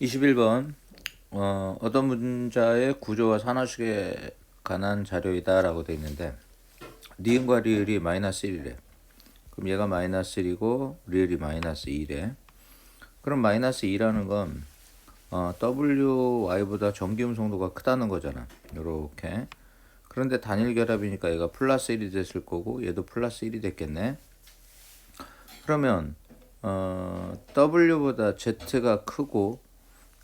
21번 어, 어떤 문자의 구조와 산화식에 관한 자료이다 라고 돼 있는데 니은과 리을이 마이너스 1이래. 그럼 얘가 마이너스 1이고 리을이 마이너스 2래. 그럼 마이너스 2라는 건 어, WY보다 전기음 성도가 크다는 거잖아. 요렇게. 그런데 단일 결합이니까 얘가 플러스 1이 됐을 거고 얘도 플러스 1이 됐겠네. 그러면 어, W보다 Z가 크고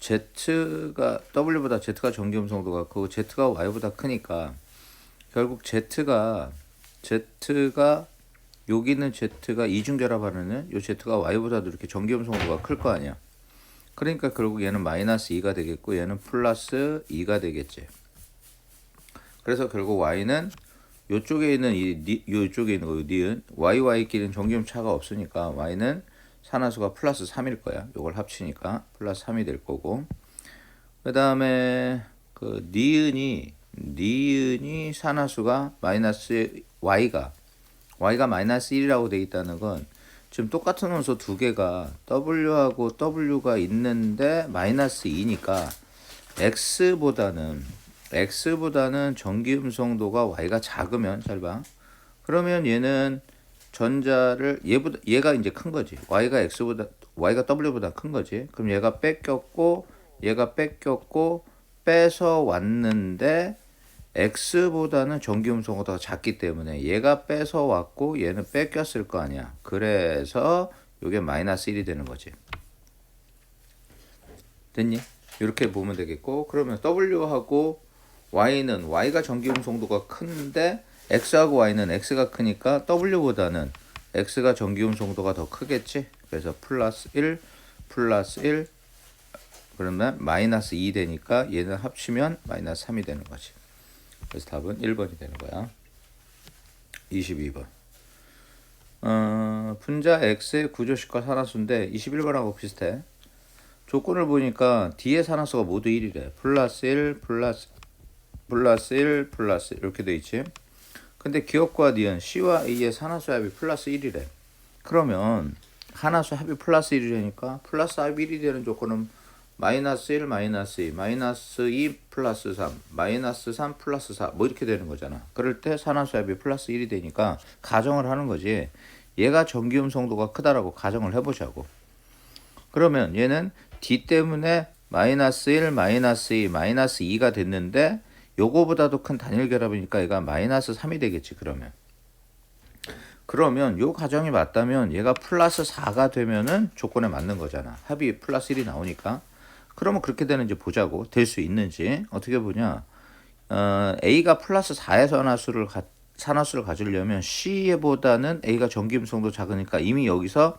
Z가 W보다 Z가 전기음 성도가 크고 Z가 Y보다 크니까 결국 Z가 Z가 여기 있는 Z가 이중 결합하는 요 Z가 Y보다도 이렇게 전기음 성도가 클 거 아니야. 그러니까 결국 얘는 마이너스 2가 되겠고 얘는 플러스 2가 되겠지. 그래서 결국 Y는 요쪽에 있는 이 니, 요쪽에 있는 거 니은 Y Y끼리는 전기음 차가 없으니까 Y는 산화수가 플러스 3일 거야. 요걸 합치니까 플러스 3이 될 거고. 그다음에 그 니은이 니은이 산화수가 마이너스 y가 y가 마이너스 1이라고 돼 있다는 건 지금 똑같은 원소 두 개가 w하고 w가 있는데 마이너스 2니까 x보다는 x보다는 전기 음성도가 y가 작으면 잘 봐. 그러면 얘는 전자를 얘보다 얘가 이제 큰 거지. y가 x보다 y가 w보다 큰 거지. 그럼 얘가 뺏겼고 얘가 뺏겼고 빼서 왔는데 x보다는 전기음성보다 작기 때문에 얘가 빼서 왔고 얘는 뺏겼을 거 아니야. 그래서 이게 마이너스 1이 되는 거지. 됐니? 이렇게 보면 되겠고 그러면 w하고 y는 y가 전기음성도가 큰데 x하고 y는 x가 크니까 w보다는 x가 전기음 송도가 더 크겠지. 그래서 플러스 1 플러스 1 그러면 마이너스 2 되니까 얘는 합치면 마이너스 3이 되는 거지. 그래서 답은 1번이 되는 거야. 22번. 어, 분자 x의 구조식과 산화수인데 21번하고 비슷해. 조건을 보니까 뒤에 산화수가 모두 1이래. 플러스 1 플러스 플러스 1 플러스 이렇게 돼 있지. 근데 기억과 니은 C와 A의 산화수 합이 플러스 1이래. 그러면 하나수 합이 플러스 1이니까 플러스 합이 1이 되는 조건은 마이너스 1 마이너스 2 마이너스 2 플러스 3 마이너스 3 플러스 4 뭐 이렇게 되는 거잖아. 그럴 때 산화수 합이 플러스 1이 되니까 가정을 하는 거지. 얘가 전기음 성도가 크다라고 가정을 해보자고. 그러면 얘는 D 때문에 마이너스 1 마이너스 2 마이너스 2가 됐는데 요거보다도 큰 단일 결합이니까 얘가 마이너스 3이 되겠지 그러면. 그러면 요 가정이 맞다면 얘가 플러스 4가 되면은 조건에 맞는 거잖아. 합이 플러스 1이 나오니까. 그러면 그렇게 되는지 보자고. 될 수 있는지. 어떻게 보냐? 어, A가 플러스 4의 산화수를 가, 산화수를 가지려면 C보다는 A가 전기음성도 작으니까 이미 여기서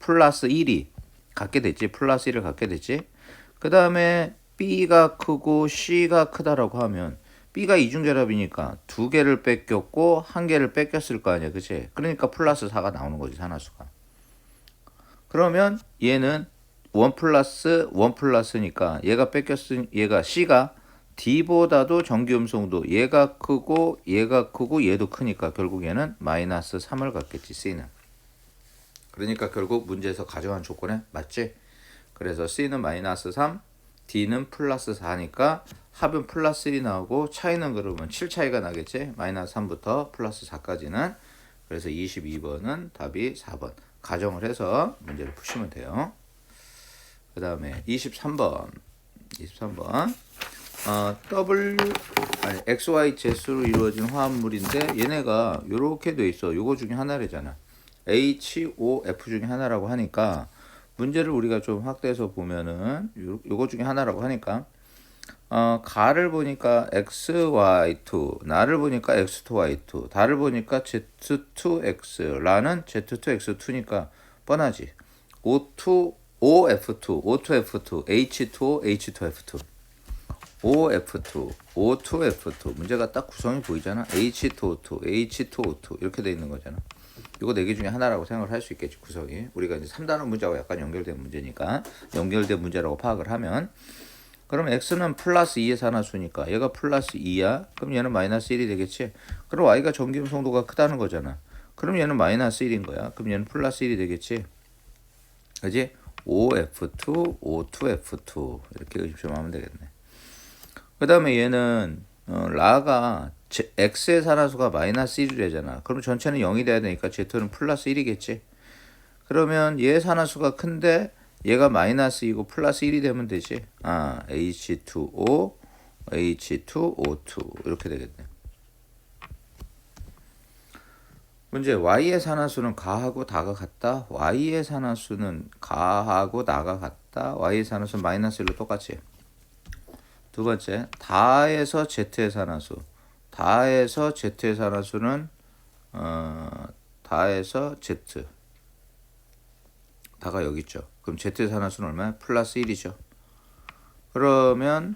플러스 1이 갖게 됐지. 플러스 1을 갖게 됐지. 그 다음에 B가 크고 C가 크다라고 하면 B가 이중결합이니까 두 개를 뺏겼고 한 개를 뺏겼을 거 아니야, 그치? 그러니까 플러스 4가 나오는 거지, 산화수가. 그러면 얘는 1 플러스 1 플러스니까 얘가 뺏겼으니 얘가 C가 D보다도 전기음성도 얘가 크고 얘가 크고 얘도 크니까 결국 얘는 마이너스 3을 갖겠지, C는. 그러니까 결국 문제에서 가정한 조건에 맞지? 그래서 C는 마이너스 3, D는 플러스 4니까 합은 플러스 1이 나오고 차이는 그러면 7 차이가 나겠지. 마이너스 3부터 플러스 4까지는. 그래서 22번은 답이 4번. 가정을 해서 문제를 푸시면 돼요. 그 다음에 23번. 23번. 어, W, 아니, XY 제수로 이루어진 화합물인데 얘네가 이렇게 돼 있어. 요거 중에 하나래잖아. HOF 중에 하나라고 하니까 문제를 우리가 좀 확대해서 보면은 요, 요거 중에 하나라고 하니까 어, 가를 보니까 XY2, 나를 보니까 X2Y2, 달을 보니까 Z2X, 라는 Z2X2니까 뻔하지. O2, OF2, O2F2, H2O, H2F2. OF2, O2F2. 문제가 딱 구성이 보이잖아. H2O2, H2O2 이렇게 돼 있는 거잖아. 이거 네 개 중에 하나라고 생각을 할 수 있겠지 구성이. 우리가 이제 3단원 문제하고 약간 연결된 문제니까 연결된 문제라고 파악을 하면 그럼 x는 플러스 2의 산화수니까 얘가 플러스 2야. 그럼 얘는 마이너스 1이 되겠지. 그럼 y가 전기음 성도가 크다는 거잖아. 그럼 얘는 마이너스 1인 거야. 그럼 얘는 플러스 1이 되겠지. 그지? OF2, O2F2 이렇게 의심하면 되겠네. 그 다음에 얘는 어, 라가 제- x의 산화수가 마이너스 1이래잖아. 그럼 전체는 0이 돼야 되니까 Z는 플러스 1이겠지. 그러면 얘 산화수가 큰데 얘가 마이너스 2고 플러스 1이 되면 되지. 아, H2O, H2O2 이렇게 되겠네. 문제 y의 산화수는 가하고 다가 같다. y의 산화수는 가하고 나가 같다. y의 산화수는 마이너스 1로 똑같이. 두 번째, 다에서 z의 산화수. 다에서 z의 산화수는 어, 다에서 z. 다가 여기 있죠. 그럼 z의 산화수는 얼마야? 플러스 1이죠. 그러면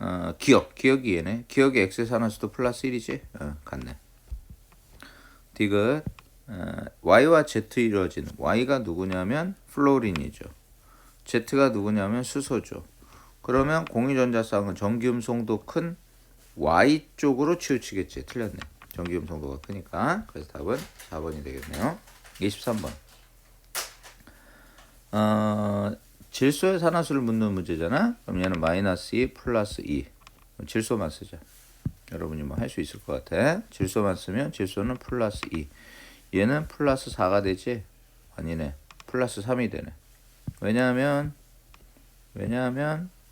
어, 기억, 기억이 얘네. 기억의 x의 산화수도 플러스 1이지? 어, 같네. 디귿 어, y와 z 이루어진 y가 누구냐면 플로린이죠. z가 누구냐면 수소죠. 그러면 공유전자쌍은 전기음성도 큰 y 쪽으로 치우치겠지. 틀렸네. 전기음성도가 크니까. 그래서 답은 4번이 되겠네요. 23번. 어, 질소의 산화수를 묻는 문제잖아. 그럼 얘는 마이너스 2 플러스 2. 질소만 쓰자. 여러분이 뭐 할 수 있을 것 같아. 질소만 쓰면 질소는 플러스 2. 얘는 플러스 4가 되지? 아니네. 플러스 3이 되네. 왜냐하면 왜냐하면 어,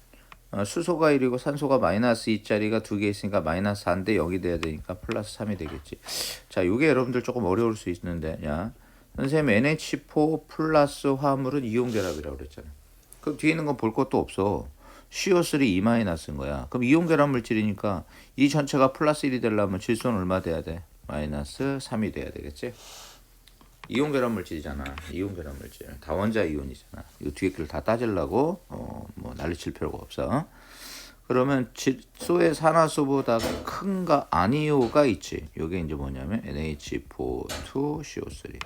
수소가 1이고 산소가 마이너스 2짜리가 두 개 있으니까 마이너스 4인데 0이 돼야 되니까 플러스 3이 되겠지. 자, 이게 여러분들 조금 어려울 수 있는데, 야, 선생님 NH4 플러스 화물은 이용결합이라고 그랬잖아. 그럼 뒤에 있는 건 볼 것도 없어. CO3 E 마이너스인 거야. 그럼 이용결합 물질이니까 이 전체가 플러스 1이 되려면 질소는 얼마 돼야 돼? 마이너스 3이 돼야 되겠지? 이온 결합 물질이잖아. 이온 결합 물질. 다원자 이온이잖아. 이 뒤에 걸다 따지려고 어, 뭐 난리 칠 필요가 없어. 그러면 질소의 산화수보다 큰가 아니오가 있지. 요게 이제 뭐냐면 NH4,2CO3.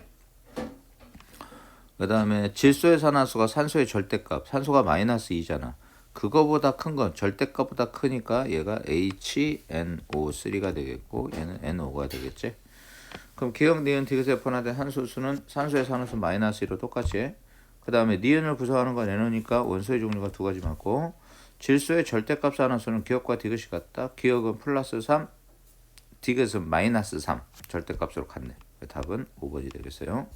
그 다음에 질소의 산화수가 산소의 절대값. 산소가 마이너스 2잖아. 그거보다 큰 건 절대값보다 크니까 얘가 HNO3가 되겠고 얘는 NO가 되겠지. 그럼 기억 니은 디귿에 포함된 한 소수는 산소의 산화수 마이너스 1로 똑같이 해. 그 다음에 니은을 구성하는 건 NO니까 원소의 종류가 두 가지 맞고 질소의 절대값 산화수는 기억과 디귿이 같다. 기억은 플러스 3, 디귿은 마이너스 3 절대값으로 같네. 그 답은 5번이 되겠어요.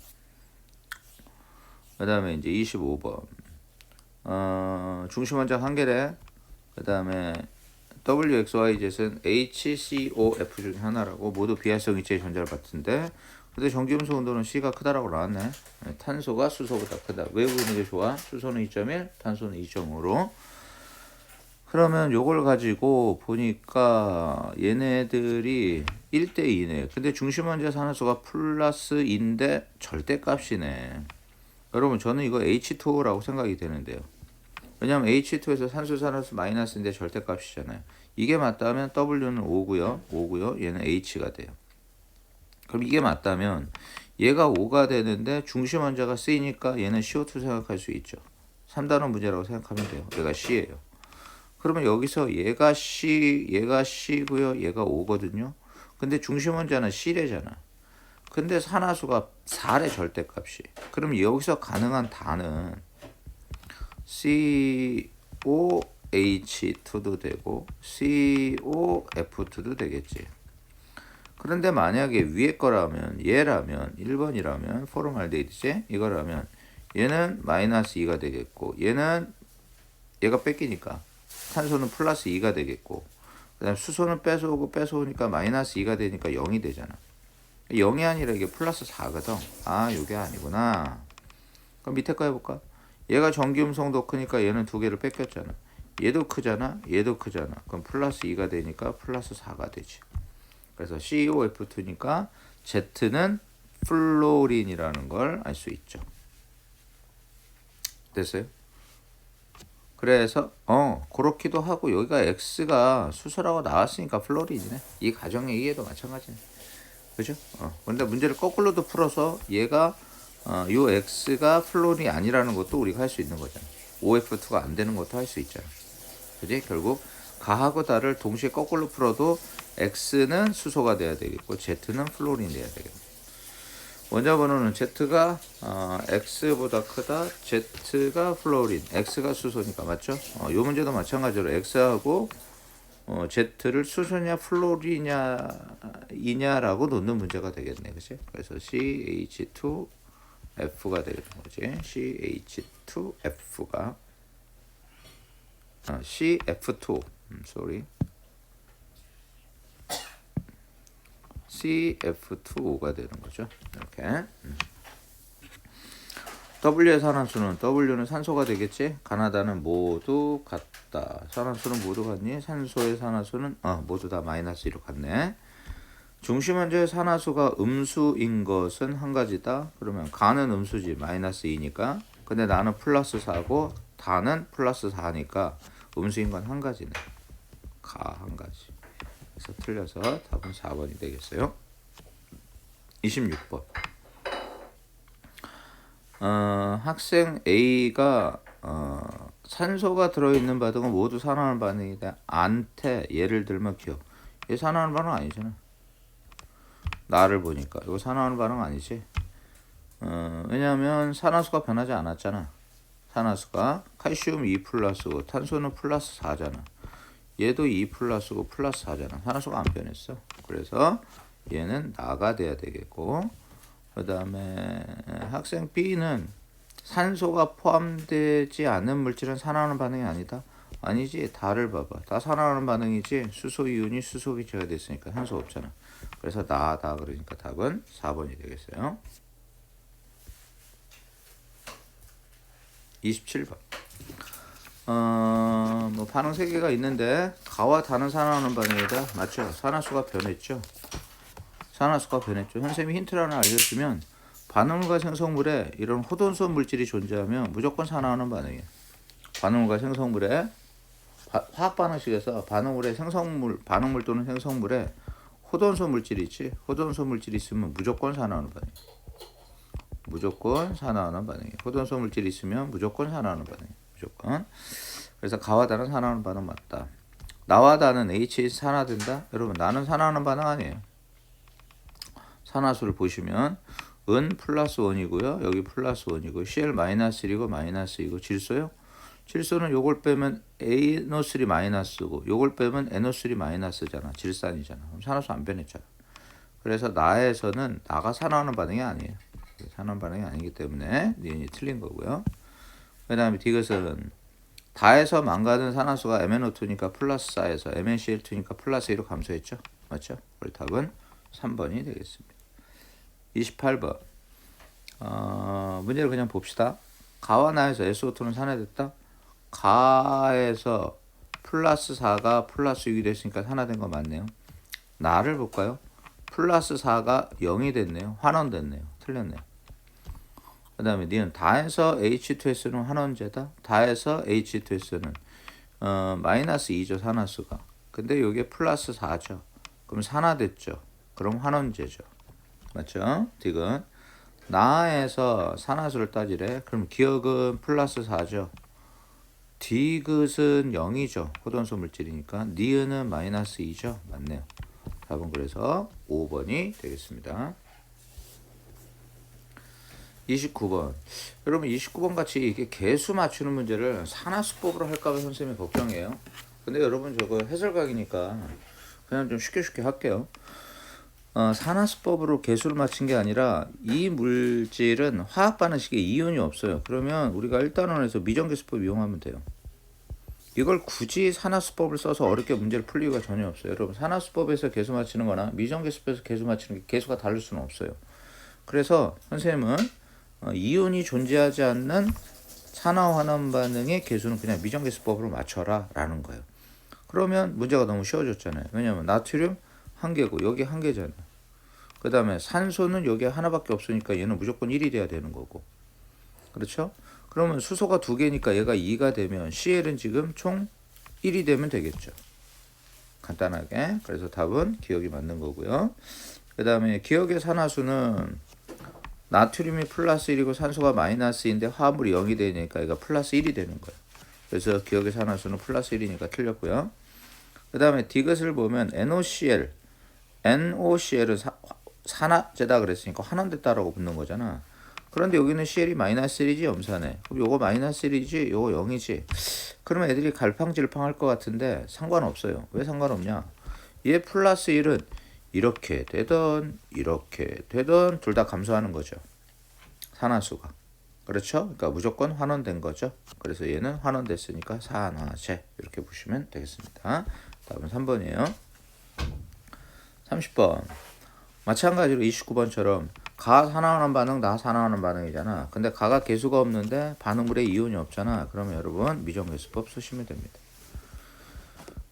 그 다음에 이제 25번 어, 중심 원자 한 개래. 그 다음에 WXYZ은 HCOF 중에 하나라고 모두 비활성 이체의 전자를 받는데 근데 전기음수 온도는 C가 크다라고 나왔네. 네, 탄소가 수소보다 크다. 왜 보는 게 좋아? 수소는 2.1, 탄소는 2.5로. 그러면 요걸 가지고 보니까 얘네들이 1대 2네. 근데 중심 원자 산화수가 플러스인데 절대값이네. 여러분 저는 이거 H2O라고 생각이 되는데요. 왜냐하면 H2에서 산소 산화수 마이너스인데 절대값이잖아요. 이게 맞다면 W는 5고요. 5고요. 얘는 H가 돼요. 그럼 이게 맞다면 얘가 5가 되는데 중심 원자가 C니까 얘는 CO2 생각할 수 있죠. 3단원 문제라고 생각하면 돼요. 얘가 C예요. 그러면 여기서 얘가 C, 얘가 C고요. 얘가 5거든요. 근데 중심 원자는 C래잖아. 근데 산화수가 4래 절대값이. 그럼 여기서 가능한 단은 COH2도 되고 COF2도 되겠지. 그런데 만약에 위에 거라면 얘라면 1번이라면 포르말데이드지 이거라면 얘는 마이너스 2가 되겠고 얘는 얘가 뺏기니까 탄소는 플러스 2가 되겠고 그 다음 수소는 뺏어오고 뺏어오니까 마이너스 2가 되니까 0이 되잖아. 0이 아니라 이게 플러스 4거든. 아, 이게 아니구나. 그럼 밑에 거 해볼까? 얘가 전기음성도 크니까 얘는 두 개를 뺏겼잖아. 얘도 크잖아. 얘도 크잖아. 그럼 플러스 2가 되니까 플러스 4가 되지. 그래서 COF2니까 Z는 플로린이라는 걸 알 수 있죠. 됐어요? 그래서 어 그렇기도 하고 여기가 X가 수소라고 나왔으니까 플로린이네. 이 가정의 이해도 마찬가지네. 그죠? 어. 근데 문제를 거꾸로도 풀어서 얘가 어, 요 x가 플로린이 아니라는 것도 우리가 할 수 있는 거잖아. OF2가 안 되는 것도 할 수 있잖아. 그지? 결국 가하고 다를 동시에 거꾸로 풀어도 x는 수소가 돼야 되겠고 z는 플로린이 돼야 되겠고. 원자 번호는 Z가 어, X보다 크다. Z가 플로린, X가 수소니까 맞죠? 어, 이 문제도 마찬가지로 X하고 어, Z를 수소냐 플로리냐 이냐라고 놓는 문제가 되겠네, 그렇지? 그래서 CH2F가 되는 거지. CH2F가 아, CF2, 음, sorry. CF2가 되는 거죠. 이렇게. 음. W의 산화수는 W는 산소가 되겠지. 가나다는 모두 같다. 산화수는 모두 같니? 산소의 산화수는 어, 모두 다 마이너스 1로 같네. 중심 원자의 산화수가 음수인 것은 한 가지다. 그러면 가는 음수지 마이너스 2니까. 근데 나는 플러스 4고 다는 플러스 4니까 음수인 건 한 가지네. 가 한 가지. 그래서 틀려서 답은 4번이 되겠어요. 26번. 어, 학생 A가 어, 산소가 들어있는 반응은 모두 산화하는 반응이다. 안테 예를 들면 기억. 얘 산화하는 반응 아니잖아. 나를 보니까 이거 산화하는 반응 아니지. 어, 왜냐하면 산화수가 변하지 않았잖아. 산화수가 칼슘 2 플러스고 탄소는 플러스 4잖아. 얘도 2 플러스고 플러스 4잖아. 산화수가 안 변했어. 그래서 얘는 나가 돼야 되겠고 그 다음에 학생 B는 산소가 포함되지 않은 물질은 산화하는 반응이 아니다. 아니지. 다를 봐봐. 다 산화하는 반응이지. 수소 이온이 수소 기체가 됐으니까 산소 없잖아. 그래서 나다 그러니까 답은 4번이 되겠어요. 27번. 어, 뭐 반응 세 개가 있는데 가와 다는 산화하는 반응이다. 맞죠? 산화수가 변했죠. 산화수가 변했죠. 선생님이 힌트를 하나 알려주면 반응물과 생성물에 이런 호돈소 물질이 존재하면 무조건 산화하는 반응이에요. 반응물과 생성물에 바- 화학 반응식에서 반응물의 생성물, 반응물 또는 생성물에 호돈소 물질이 있지. 호돈소 물질이 있으면 무조건 산화하는 반응. 무조건 산화하는 반응이에요. 호돈소 물질이 있으면 무조건 산화하는 반응이에요. 무조건. 그래서 가와 다는 산화하는 반응 맞다. 나와 다는 H 산화된다. 여러분 나는 산화하는 반응 아니에요. 산화수를 보시면 은 플러스 원이고요. 여기 플러스 원이고 Cl 마이너스 1이고 마이너스 2고 질소요. 질소는 요걸 빼면 NO3 마이너스고 요걸 빼면 NO3 마이너스잖아. 질산이잖아. 그럼 산화수 안 변했잖아. 그래서 나에서는 나가 산화하는 반응이 아니에요. 산화하는 반응이 아니기 때문에 니은이 틀린 거고요. 그 다음에 디귿은 다에서 망가는 산화수가 MnO2니까 플러스 4에서 MnCl2니까 플러스 2로 감소했죠. 맞죠? 우리 답은 3번이 되겠습니다. 28번. 어, 문제를 그냥 봅시다. 가와 나에서 SO2는 산화됐다. 가에서 플러스 4가 플러스 6이 됐으니까 산화된 거 맞네요. 나를 볼까요? 플러스 4가 0이 됐네요. 환원됐네요. 틀렸네요. 그 다음에 니은 다에서 H2S는 환원제다. 다에서 H2S는 어, 마이너스 2죠. 산화수가. 근데 이게 플러스 4죠. 그럼 산화됐죠. 그럼 환원제죠. 맞죠? 디귿. 나에서 산화수를 따지래. 그럼 기억은 플러스 4죠. 디귿은 0이죠. 호돈소 물질이니까. 니은은 마이너스 2죠. 맞네요. 답은 그래서 5번이 되겠습니다. 29번. 여러분 29번 같이 이게 개수 맞추는 문제를 산화수법으로 할까 봐 선생님이 걱정이에요. 근데 여러분 저거 해설각이니까 그냥 좀 쉽게 쉽게 할게요. 어, 산화수법으로 개수를 맞춘 게 아니라 이 물질은 화학 반응식에 이온이 없어요. 그러면 우리가 1단원에서 미정개수법 이용하면 돼요. 이걸 굳이 산화수법을 써서 어렵게 문제를 풀 이유가 전혀 없어요. 여러분 산화수법에서 개수 맞추는 거나 미정개수법에서 개수 맞추는 게 개수가 다를 수는 없어요. 그래서 선생님은 어, 이온이 존재하지 않는 산화 환원 반응의 개수는 그냥 미정개수법으로 맞춰라 라는 거예요. 그러면 문제가 너무 쉬워졌잖아요. 왜냐면 나트륨 한 개고 여기 한 개잖아요. 그 다음에 산소는 여기 하나밖에 없으니까 얘는 무조건 1이 돼야 되는 거고. 그렇죠? 그러면 수소가 두 개니까 얘가 2가 되면 CL은 지금 총 1이 되면 되겠죠. 간단하게. 그래서 답은 기억이 맞는 거고요. 그 다음에 기억의 산화수는 나트륨이 플러스 1이고 산소가 마이너스인데 화합물이 0이 되니까 얘가 플러스 1이 되는 거예요. 그래서 기억의 산화수는 플러스 1이니까 틀렸고요. 그 다음에 디귿을 보면 NOCl, NOCl은 사, 산화제다 그랬으니까 환원됐다라고 붙는 거잖아. 그런데 여기는 CL이 마이너스 1이지 염산에. 그럼 요거 마이너스 1이지 요거 0이지. 그러면 애들이 갈팡질팡 할 것 같은데 상관없어요. 왜 상관없냐? 얘 플러스 1은 이렇게 되던 이렇게 되던 둘 다 감소하는 거죠. 산화수가. 그렇죠? 그러니까 무조건 환원된 거죠. 그래서 얘는 환원됐으니까 산화제 이렇게 보시면 되겠습니다. 다음은 3번이에요. 30번. 마찬가지로 29번처럼 가 산화하는 반응, 나 산화하는 반응이잖아. 근데 가가 개수가 없는데 반응물에 이온이 없잖아. 그러면 여러분 미정개수법 쓰시면 됩니다.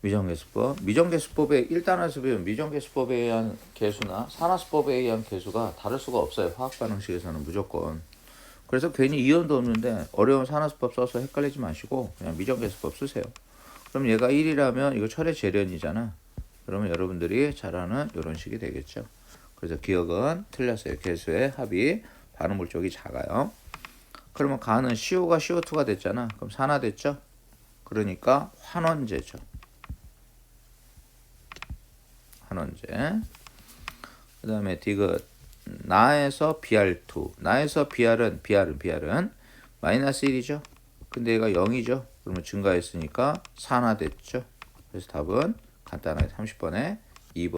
미정개수법. 미정개수법의 1단에서 배운 미정개수법에 의한 개수나 산화수법에 의한 개수가 다를 수가 없어요. 화학 반응식에서는 무조건. 그래서 괜히 이온도 없는데 어려운 산화수법 써서 헷갈리지 마시고 그냥 미정개수법 쓰세요. 그럼 얘가 1이라면 이거 철의 재련이잖아. 그러면 여러분들이 잘 아는 이런 식이 되겠죠. 그래서 기억은 틀렸어요. 개수의 합이 반응 물 쪽이 작아요. 그러면 가는 CO가 CO2가 됐잖아. 그럼 산화됐죠? 그러니까 환원제죠. 환원제. 그 다음에 디귿 나에서 BR2 나에서 BR은 BR은 BR은 마이너스 1이죠. 근데 얘가 0이죠. 그러면 증가했으니까 산화됐죠. 그래서 답은 간단하게 30번에